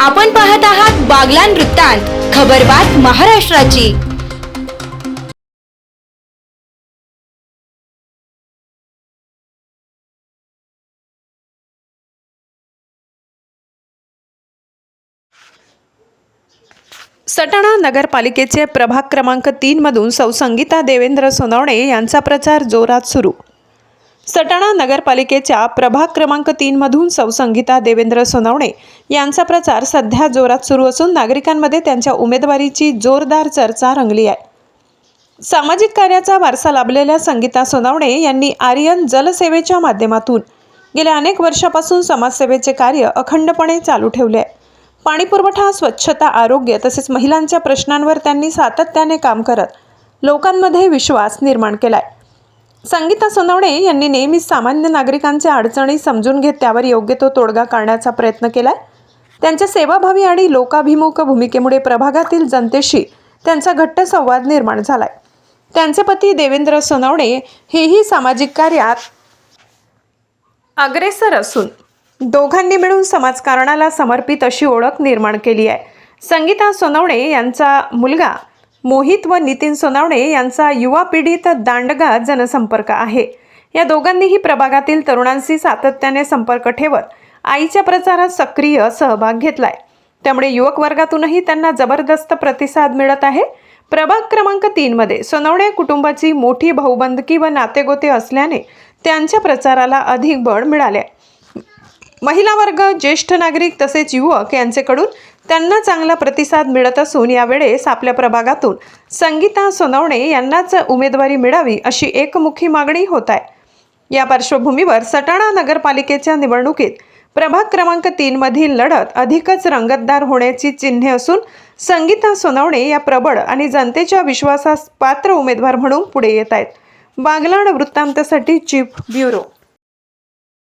आपण पाहत आहात बागलान वृत्तांत खबरबात महाराष्ट्राची. सटाणा नगरपालिकेचे प्रभाग क्रमांक तीनमधून सौसंगीता देवेंद्र सोनवणे यांचा प्रचार जोरात सुरू. सटाणा नगरपालिकेच्या प्रभाग क्रमांक तीनमधून सौसंगीता देवेंद्र सोनवणे यांचा प्रचार सध्या जोरात सुरू असून नागरिकांमध्ये त्यांच्या उमेदवारीची जोरदार चर्चा रंगली आहे. सामाजिक कार्याचा वारसा लाभलेल्या संगीता सोनावणे यांनी आर्यन जलसेवेच्या माध्यमातून गेल्या अनेक वर्षापासून समाजसेवेचे कार्य अखंडपणे चालू ठेवले आहे. पाणीपुरवठा स्वच्छता आरोग्य तसेच महिलांच्या प्रश्नांवर त्यांनी सातत्याने काम करत लोकांमध्ये विश्वास निर्माण केला आहे संगीता सोनवणे यांनी नेहमीच सामान्य नागरिकांच्या अडचणी समजून घेत त्यावर योग्य तो तोडगा काढण्याचा प्रयत्न केलाय. त्यांच्या सेवाभावी आणि लोकाभिमुख भूमिकेमुळे प्रभागातील जनतेशी त्यांचा घट्ट संवाद निर्माण झालाय. त्यांचे पती देवेंद्र सोनवणे हेही सामाजिक कार्यात अग्रेसर असून दोघांनी मिळून समाजकारणाला समर्पित अशी ओळख निर्माण केली आहे. संगीता सोनवणे यांचा मुलगा मोहित व नितीन सोनावणे यांचा युवा पिढीत दांडगा जनसंपर्क आहे. या दोघांनीही प्रभागातील तरुणांशी सातत्याने संपर्क ठेवत आईच्या प्रचारात सक्रिय सहभाग घेतलाय. त्यामुळे युवक वर्गातूनही त्यांना जबरदस्त प्रतिसाद मिळत आहे. प्रभाग क्रमांक तीनमध्ये सोनवणे कुटुंबाची मोठी भाऊबंदकी व नातेगोते असल्याने त्यांच्या प्रचाराला अधिक बळ मिळाले महिला वर्ग ज्येष्ठ नागरिक तसेच युवक यांचेकडून त्यांना चांगला प्रतिसाद मिळत असून यावेळेस आपल्या प्रभागातून संगीता सोनवणे यांनाच उमेदवारी मिळावी अशी एकमुखी मागणी होत आहे. या पार्श्वभूमीवर सटाणा नगरपालिकेच्या निवडणुकीत प्रभाग क्रमांक तीन मधील लढत अधिकच रंगतदार होण्याची चिन्हे असून संगीता सोनवणे या प्रबळ आणि जनतेच्या विश्वासास पात्र उमेदवार म्हणून पुढे येत आहेत. Baglan वृत्तांतासाठी chief bureau